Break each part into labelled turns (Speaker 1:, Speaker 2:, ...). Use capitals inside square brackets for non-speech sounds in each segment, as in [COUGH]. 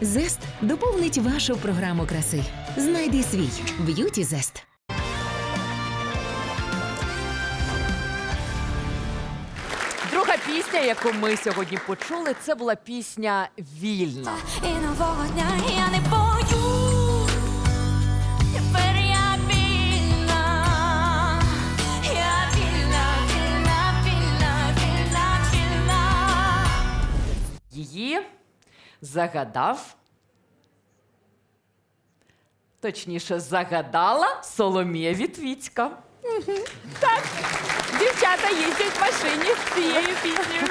Speaker 1: Зест доповнить вашу програму краси. Знайди свій б'юті зест.
Speaker 2: Друга пісня, яку ми сьогодні почули, це була пісня Вільна.
Speaker 3: І нового дня я не боюсь.
Speaker 2: Загадав. Точніше, загадала Соломія Вітвіцька. Так, дівчата їздять в машині з цією піснею.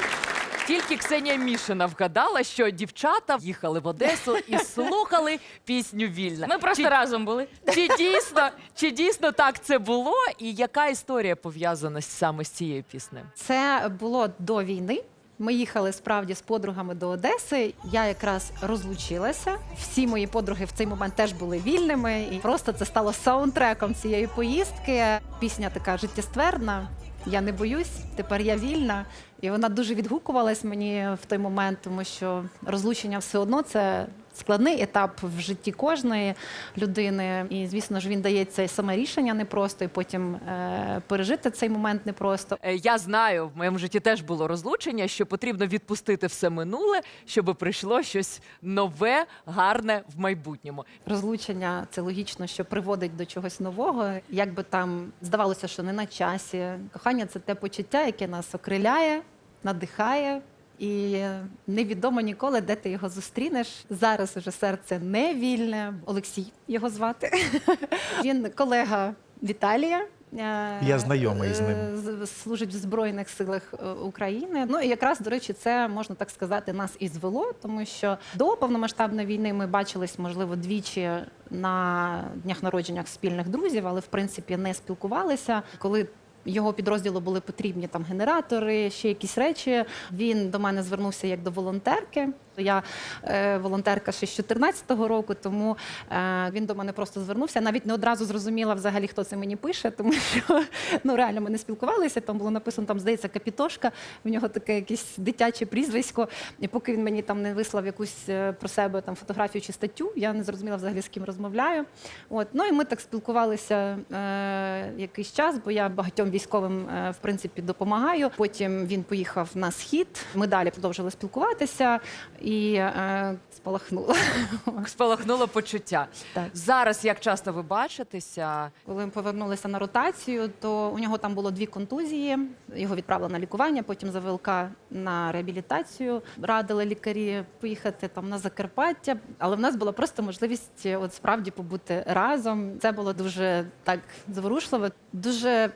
Speaker 2: Тільки Ксенія Мішина вгадала, що дівчата їхали в Одесу і слухали пісню Вільна.
Speaker 4: Ми просто
Speaker 2: Чи-
Speaker 4: разом були.
Speaker 2: Чи дійсно, чи дійсно так це було? І яка історія пов'язана саме з цією піснею?
Speaker 5: Це було до війни. Ми їхали справді з подругами до Одеси. Я якраз розлучилася. Всі мої подруги в цей момент теж були вільними, і просто це стало саундтреком цієї поїздки. Пісня така життєстверна. Я не боюсь, тепер я вільна. І вона дуже відгукувалась мені в той момент, тому що розлучення все одно це складний етап в житті кожної людини. І звісно ж він дається саме рішення непросто, і потім е, пережити цей момент непросто.
Speaker 2: Е, Я знаю, в моєму житті теж було розлучення, що потрібно відпустити все минуле, щоб прийшло щось нове, гарне в майбутньому.
Speaker 5: Розлучення це логічно, що приводить до чогось нового. Як би там здавалося, що не на часі. Кохання це те почуття, яке нас окриляє, надихає. І невідомо ніколи, де ти його зустрінеш. Зараз уже серце не вільне. Олексій його звати. [LAUGHS] Він колега Віталія. Е,
Speaker 6: Я знайомий з ним.
Speaker 5: е, служить в Збройних силах е, України. Ну і якраз, до речі, це можна так сказати, нас і звело, тому що до повномасштабної війни ми бачились, можливо, двічі на днях народженнях спільних друзів, але в принципі не спілкувалися. Коли його підрозділу були потрібні там генератори, ще якісь речі. Він до мене звернувся як до волонтерки. Я е, волонтерка ще з 2014 року, тому е, він до мене просто звернувся. Навіть не одразу зрозуміла взагалі, хто це мені пише, тому що ну реально ми не спілкувалися. Там було написано, там здається, капітошка. В нього таке якесь дитяче прізвисько. І поки він мені там не вислав якусь е, про себе там фотографію чи статтю, я не зрозуміла взагалі з ким розмовляю. От ну і ми так спілкувалися е, якийсь час, бо я багатьом військовим е, в принципі допомагаю. Потім він поїхав на схід. Ми далі продовжили спілкуватися і е, спалахнуло. [LAUGHS]
Speaker 2: Спалахнуло почуття.
Speaker 5: Так.
Speaker 2: Зараз як часто ви бачитеся?
Speaker 5: Коли ми повернулися на ротацію, то у нього там було дві контузії. Його відправили на лікування, потім за ВЛК на реабілітацію. Радили лікарі поїхати там на Закарпаття. Але в нас була просто можливість от справді побути разом. Це було дуже так зворушливо, дуже.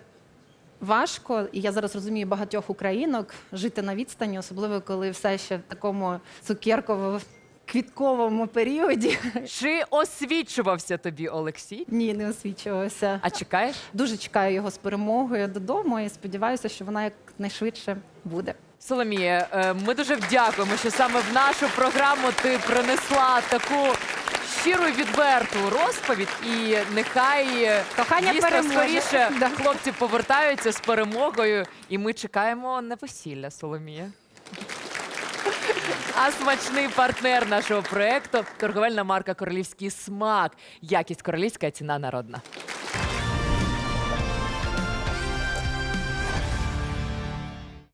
Speaker 5: Важко, і я зараз розумію багатьох українок жити на відстані, особливо коли все ще в такому цукерково-квітковому періоді.
Speaker 2: Чи освічувався тобі Олексій?
Speaker 5: Ні, не освічувався.
Speaker 2: А чекаєш?
Speaker 5: Дуже чекаю його з перемогою додому і сподіваюся, що вона якнайшвидше буде.
Speaker 2: Соломія, е, ми дуже вдякуємо, що саме в нашу програму ти принесла таку щиру і відверту розповідь. І нехай е,
Speaker 5: Кохання
Speaker 2: дійсно
Speaker 5: переможе.
Speaker 2: скоріше [LAUGHS]
Speaker 5: Да.
Speaker 2: хлопці повертаються з перемогою, і ми чекаємо на весілля, Соломія. А смачний партнер нашого проекту торговельна марка Королівський смак. Якість королівська ціна народна.